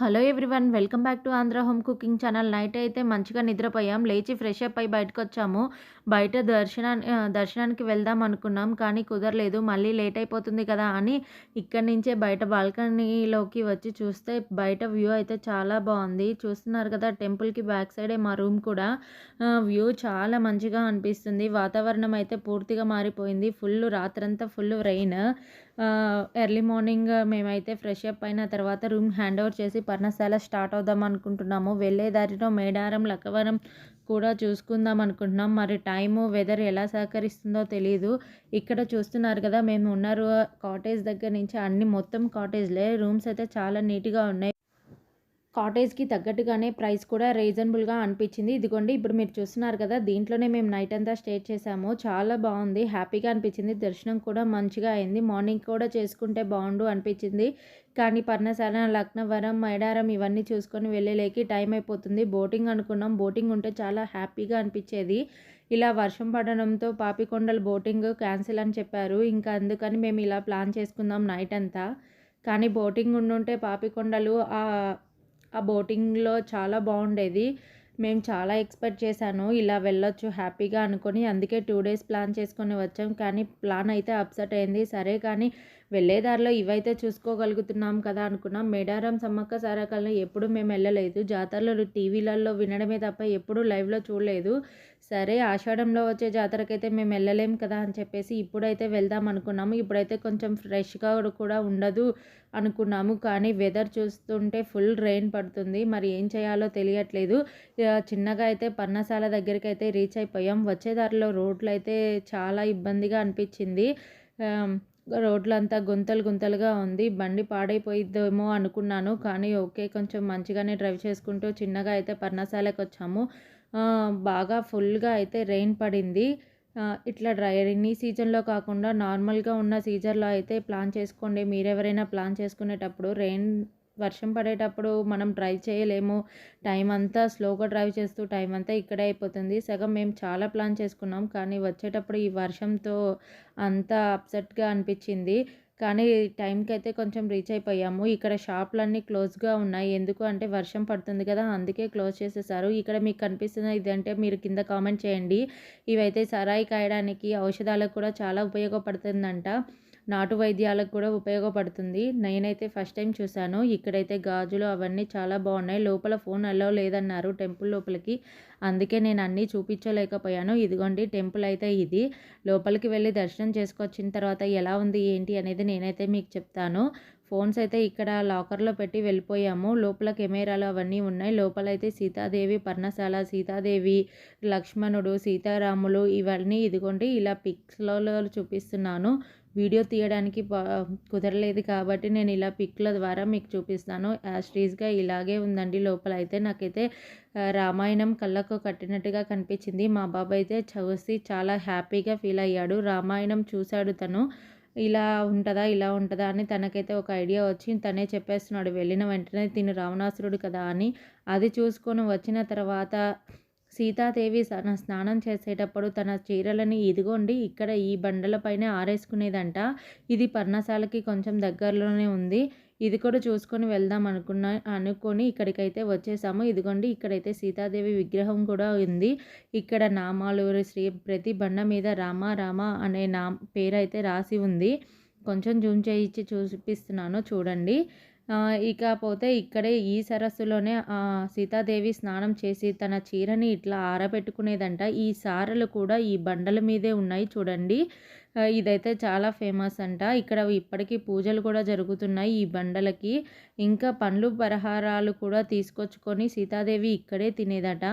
Hello everyone welcome back to Andhra home cooking channel. Night అయితే మంచిగా నిద్రపోయాం లేచి fresh up అయి బయటకు వచ్చాము బయట దర్శనా దర్శనానికి వెళ్దాం అనుకున్నాం కానీ కుదరలేదు మళ్ళీ లేట్ అయిపోతుంది కదా అని ఇక్కడి నుంచే బయట బాల్కనీలోకి వచ్చి చూస్తే బయట వ్యూ అయితే చాలా బాగుంది. చూస్తున్నారు కదా టెంపుల్కి బ్యాక్ సైడే మా రూమ్ కూడా. వ్యూ చాలా మంచిగా అనిపిస్తుంది. వాతావరణం అయితే పూర్తిగా మారిపోయింది. ఫుల్ రాత్రంతా ఫుల్ రెయిన్. ఎర్లీ మార్నింగ్ మేమైతే ఫ్రెష్ అప్ అయిన తర్వాత రూమ్ హ్యాండ్ ఓవర్ చేసి పర్ణశాల స్టార్ట్ అవుదాం అనుకుంటున్నాము. వెళ్ళే దారిలో మేడారం లక్కవరం కూడా చూసుకుందాం అనుకుంటున్నాం. మరి టైము వెదర్ ఎలా సహకరిస్తుందో తెలియదు ఇక్కడ చూస్తున్నారు కదా మేము ఉన్నారు కాటేజ్ దగ్గర నుంచి అన్ని మొత్తం కాటేజ్లే రూమ్స్ అయితే చాలా నీట్గా ఉన్నాయి. కాటేజ్కి తగ్గట్టుగానే ప్రైస్ కూడా రీజనబుల్గా అనిపించింది. ఇదిగోండి ఇప్పుడు మీరు చూస్తున్నారు కదా దీంట్లోనే మేము నైట్ అంతా స్టే చేసాము. చాలా బాగుంది హ్యాపీగా అనిపించింది దర్శనం కూడా మంచిగా అయింది. మార్నింగ్ కూడా చేసుకుంటే బాగుండు అనిపించింది. కానీ పర్ణశాల లక్నవరం మైడారం ఇవన్నీ చూసుకొని వెళ్ళేలేకి టైం అయిపోతుంది. బోటింగ్ అనుకున్నాం. బోటింగ్ ఉంటే చాలా హ్యాపీగా అనిపించేది. ఇలా వర్షం పడడంతో పాపికొండల బోటింగ్ క్యాన్సిల్ అని చెప్పారు. ఇంకా అందుకని మేము ఇలా ప్లాన్ చేసుకుందాం నైట్ అంతా. కానీ బోటింగ్ ఉండుంటే పాపికొండలు ఆ బోటింగ్లో చాలా బాగుండేది. మేము చాలా ఎక్స్పెక్ట్ చేశాను ఇలా వెళ్ళొచ్చు హ్యాపీగా అనుకొని. అందుకే టూ డేస్ ప్లాన్ చేసుకొని వచ్చాం. కానీ ప్లాన్ అయితే అప్సెట్ అయింది. సరే కానీ వెళ్ళే దారిలో ఇవైతే చూసుకోగలుగుతున్నాం కదా అనుకున్నాం. మేడారం సమ్మక్క సారకల్ని ఎప్పుడు మేము వెళ్ళలేదు. జాతరలో టీవీలలో వినడమే తప్ప ఎప్పుడూ లైవ్లో చూడలేదు. సరే ఆషాఢంలో వచ్చే జాతరకైతే మేము వెళ్ళలేం కదా అని చెప్పేసి ఇప్పుడైతే వెళ్దాం అనుకున్నాము. ఇప్పుడైతే కొంచెం ఫ్రెష్గా కూడా ఉండదు అనుకున్నాము. కానీ వెదర్ చూస్తుంటే ఫుల్ రెయిన్ పడుతుంది. మరి ఏం చేయాలో తెలియట్లేదు. ఇక చిన్నగా అయితే పర్ణశాల దగ్గరికి అయితే రీచ్ అయిపోయాం. వచ్చే దారిలో రోడ్లు అయితే చాలా ఇబ్బందిగా అనిపించింది. రోడ్లంతా గుంతలు గుంతలుగా ఉంది. బండి పాడైపోయిద్దేమో అనుకున్నాను కానీ ఓకే కొంచెం మంచిగానే డ్రైవ్ చేసుకుంటూ చిన్నగా అయితే పర్ణశాలకు వచ్చాము. బాగా ఫుల్గా అయితే రెయిన్ పడింది. ఇట్లా డ్రై సీజన్లో కాకుండా నార్మల్గా ఉన్న సీజన్లో అయితే ప్లాన్ చేసుకోండి. మీరెవరైనా ప్లాన్ చేసుకునేటప్పుడు రెయిన్ వర్షం పడేటప్పుడు మనం డ్రైవ్ చేయలేము. టైం అంతా స్లోగా డ్రైవ్ చేస్తూ టైం అంతా ఇక్కడే అయిపోతుంది. సగం మేము చాలా ప్లాన్ చేసుకున్నాం. కానీ వచ్చేటప్పుడు ఈ వర్షంతో అంతా అప్సెట్గా అనిపించింది. కానీ టైంకి అయితే కొంచెం రీచ్ అయిపోయాము. ఇక్కడ షాపులన్నీ క్లోజ్గా ఉన్నాయి. ఎందుకు అంటే వర్షం పడుతుంది కదా అందుకే క్లోజ్ చేసేసారు. ఇక్కడ మీకు కనిపిస్తున్న ఇదంటే మీరు కింద కామెంట్ చేయండి. ఇవైతే సరాయి కాయడానికి ఔషధాలకు కూడా చాలా ఉపయోగపడుతుందంట. నాటు వైద్యాలకు కూడా ఉపయోగపడుతుంది. నేనైతే ఫస్ట్ టైం చూశాను. ఇక్కడైతే గాజులు అవన్నీ చాలా బాగున్నాయి. లోపల ఫోన్ అలో లేదన్నారు టెంపుల్ లోపలికి. అందుకే నేను అన్నీ చూపించలేకపోయాను. ఇదిగోండి టెంపుల్ అయితే ఇది. లోపలికి వెళ్ళి దర్శనం చేసుకొచ్చిన తర్వాత ఎలా ఉంది ఏంటి అనేది నేనైతే మీకు చెప్తాను. ఫోన్స్ అయితే ఇక్కడ లాకర్లో పెట్టి వెళ్ళిపోయాము. లోపల కెమెరాలు అవన్నీ ఉన్నాయి. లోపల అయితే సీతాదేవి పర్ణశాల సీతాదేవి లక్ష్మణుడు సీతారాములు ఇవన్నీ ఇదిగోండి ఇలా పిక్స్లో చూపిస్తున్నాను. వీడియో తీయడానికి కుదరలేదు కాబట్టి నేను ఇలా పిక్ల ద్వారా మీకు చూపిస్తాను. యాస్ట్రీస్గా ఇలాగే ఉందండి లోపల. అయితే నాకైతే రామాయణం కళ్ళకు కట్టినట్టుగా కనిపించింది. మా బాబాయ్ అయితే చూసి చాలా హ్యాపీగా ఫీల్ అయ్యాడు. రామాయణం చూశాడు తను. ఇలా ఉంటుందా ఇలా ఉంటుందా అని తనకైతే ఒక ఐడియా వచ్చి తనే చెప్పేస్తున్నాడు. వెళ్ళిన వెంటనే తిను రావణాసురుడు కదా అని. అది చూసుకొని వచ్చిన తర్వాత సీతాదేవి తన స్నానం చేసేటప్పుడు తన చీరలని ఇదిగోండి ఇక్కడ ఈ బండలపైనే ఆరేసుకునేదంట. ఇది పర్ణశాలకి కొంచెం దగ్గరలోనే ఉంది. ఇది కూడా చూసుకొని వెళ్దాం అనుకున్నా అనుకొని ఇక్కడికైతే వచ్చేసాము. ఇదిగోండి ఇక్కడైతే సీతాదేవి విగ్రహం కూడా ఉంది. ఇక్కడ నామాలూరి శ్రీ ప్రతి బండ మీద రామ రామ అనే నా పేరు అయితే రాసి ఉంది. కొంచెం జూమ్ చేయించి చూపిస్తున్నాను చూడండి. ఇకపోతే ఇక్కడే ఈ సరస్సులోనే సీతాదేవి స్నానం చేసి తన చీరని ఇట్లా ఆరబెట్టుకునేదంట. ఈ సారలు కూడా ఈ బండల మీదే ఉన్నాయి చూడండి. ఇదైతే చాలా ఫేమస్ అంట. ఇక్కడ ఇప్పటికీ పూజలు కూడా జరుగుతున్నాయి ఈ బండలకి. ఇంకా పండ్లు పరహారాలు కూడా తీసుకొచ్చుకొని సీతాదేవి ఇక్కడే తినేదట.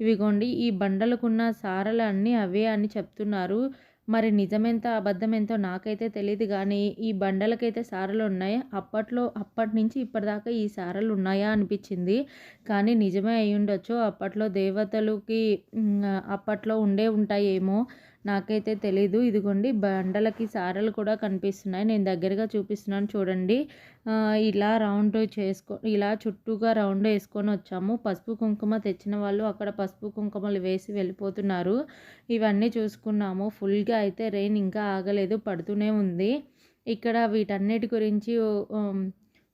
ఇవిగోండి ఈ బండలకున్న సారలు అన్నీ అవే అని చెప్తున్నారు. మరి నిజమెంత అబద్ధం ఎంతో నాకైతే తెలియదు కానీ ఈ బండలకైతే సారలు ఉన్నాయి. అప్పట్లో అప్పటి నుంచి ఇప్పటిదాకా ఈ సారలు ఉన్నాయా అనిపించింది. కానీ నిజమే అయి ఉండొచ్చు అప్పట్లో దేవతలకి అప్పట్లో ఉండే ఉంటాయేమో. నాకైతే తెలీదు. ఇదిగోండి బండలకి సారలు కూడా కనిపిస్తున్నాయి. నేను దగ్గరగా చూపిస్తున్నాను చూడండి. ఇలా రౌండ్ చేసుకో ఇలా చుట్టూగా రౌండ్ వేసుకొని వచ్చాము. పసుపు కుంకుమ తెచ్చిన వాళ్ళు అక్కడ పసుపు కుంకుమలు వేసి వెళ్ళిపోతున్నారు. ఇవన్నీ చూసుకున్నాము. ఫుల్గా అయితే రెయిన్ ఇంకా ఆగలేదు పడుతూనే ఉంది. ఇక్కడ వీటన్నిటి గురించి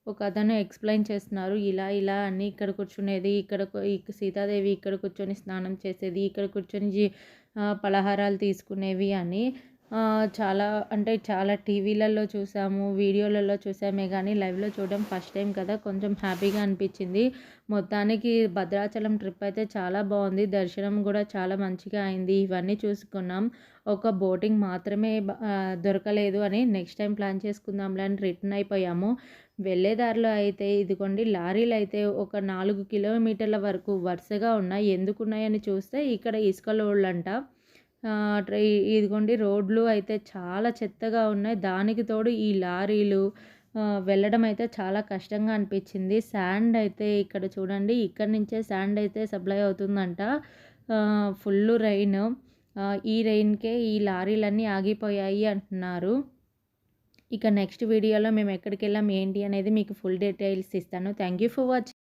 ఒక అతను ఎక్స్ప్లెయిన్ చేస్తున్నారు ఇలా ఇలా అని ఇక్కడ కూర్చునేది ఇక్కడ సీతాదేవి ఇక్కడ కూర్చొని స్నానం చేసేది ఇక్కడ కూర్చొని జీ పలహారాలు తీసుకునేవి అని. చాలా అంటే చాలా టీవీలలో చూసాము వీడియోలలో చూసామే కానీ లైవ్లో చూడడం ఫస్ట్ టైం కదా కొంచెం హ్యాపీగా అనిపించింది. మొత్తానికి భద్రాచలం ట్రిప్ అయితే చాలా బాగుంది దర్శనం కూడా చాలా మంచిగా అయింది ఇవన్నీ చూసుకున్నాం. ఒక బోటింగ్ మాత్రమే దొరకలేదు అని నెక్స్ట్ టైం ప్లాన్ చేసుకుందాంలే అని రిటర్న్ అయిపోయాము. వెళ్ళే దారిలో అయితే ఇదిగోండి లారీలు అయితే ఒక నాలుగు కిలోమీటర్ల వరకు వరుసగా ఉన్నాయి ఎందుకు ఉన్నాయని చూస్తే ఇక్కడ ఇసుకలోళ్ళంట ఇదిగోండి రోడ్లు అయితే చాలా చెత్తగా ఉన్నాయి. దానికి తోడు ఈ లారీలు వెళ్ళడం అయితే చాలా కష్టంగా అనిపించింది. శాండ్ అయితే ఇక్కడ చూడండి ఇక్కడ నుంచే శాండ్ అయితే సప్లై అవుతుందంట. ఫుల్ రైన్ ఈ రైన్కే ఈ లారీలన్నీ ఆగిపోయాయి అంటున్నారు. ఇక నెక్స్ట్ వీడియోలో మేము ఎక్కడికి వెళ్ళాం ఏంటి అనేది మీకు ఫుల్ డీటెయిల్స్ ఇస్తాను. Thank you for watching